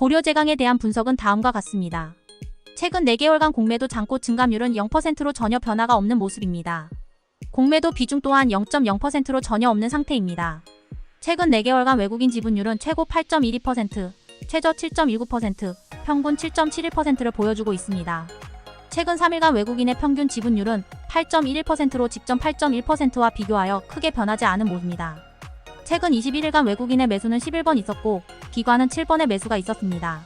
고려 제강에 대한 분석은 다음과 같습니다. 최근 4개월간 공매도 잔고 증감률은 0%로 전혀 변화가 없는 모습입니다. 공매도 비중 또한 0.0%로 전혀 없는 상태입니다. 최근 4개월간 외국인 지분율은 최고 8.12%, 최저 7.19%, 평균 7.71%를 보여주고 있습니다. 최근 3일간 외국인의 평균 지분율은 8.11%로 직전 8.1%와 비교하여 크게 변하지 않은 모습입니다. 최근 21일간 외국인의 매수는 11번 있었고 기관은 7번의 매수가 있었습니다.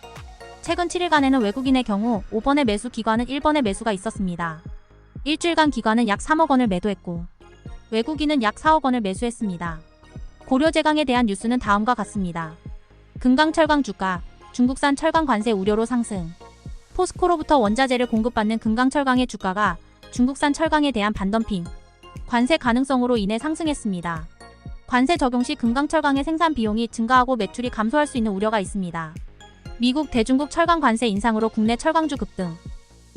최근 7일간에는 외국인의 경우 5번의 매수 기관은 1번의 매수가 있었습니다. 일주일간 기관은 약 3억 원을 매도했고 외국인은 약 4억 원을 매수했습니다. 고려 제강에 대한 뉴스는 다음과 같습니다. 금강철강 주가, 중국산 철강 관세 우려로 상승. 포스코로부터 원자재를 공급받는 금강철강의 주가가 중국산 철강에 대한 반덤핑, 관세 가능성으로 인해 상승했습니다. 관세 적용 시 금강철강의 생산 비용이 증가하고 매출이 감소할 수 있는 우려가 있습니다. 미국 대중국 철강 관세 인상으로 국내 철강주 급등.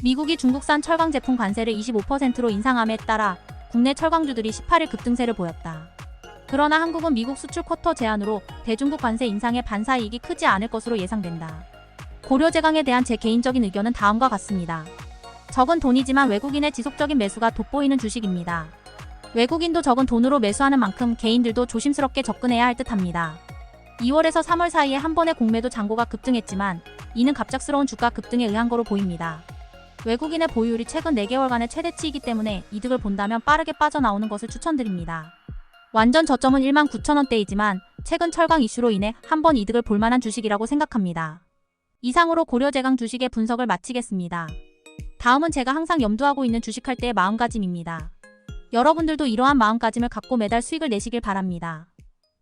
미국이 중국산 철강 제품 관세를 25%로 인상함에 따라 국내 철강주들이 18일 급등세를 보였다. 그러나 한국은 미국 수출 쿼터 제한으로 대중국 관세 인상의 반사 이익이 크지 않을 것으로 예상된다. 고려 제강에 대한 제 개인적인 의견은 다음과 같습니다. 적은 돈이지만 외국인의 지속적인 매수가 돋보이는 주식입니다. 외국인도 적은 돈으로 매수하는 만큼 개인들도 조심스럽게 접근해야 할 듯합니다. 2월에서 3월 사이에 한 번의 공매도 잔고가 급등했지만 이는 갑작스러운 주가 급등에 의한 거로 보입니다. 외국인의 보유율이 최근 4개월간의 최대치이기 때문에 이득을 본다면 빠르게 빠져나오는 것을 추천드립니다. 완전 저점은 1만 9천원대이지만 최근 철강 이슈로 인해 한 번 이득을 볼 만한 주식이라고 생각합니다. 이상으로 고려제강 주식의 분석을 마치겠습니다. 다음은 제가 항상 염두하고 있는 주식할 때의 마음가짐입니다. 여러분들도 이러한 마음가짐을 갖고 매달 수익을 내시길 바랍니다.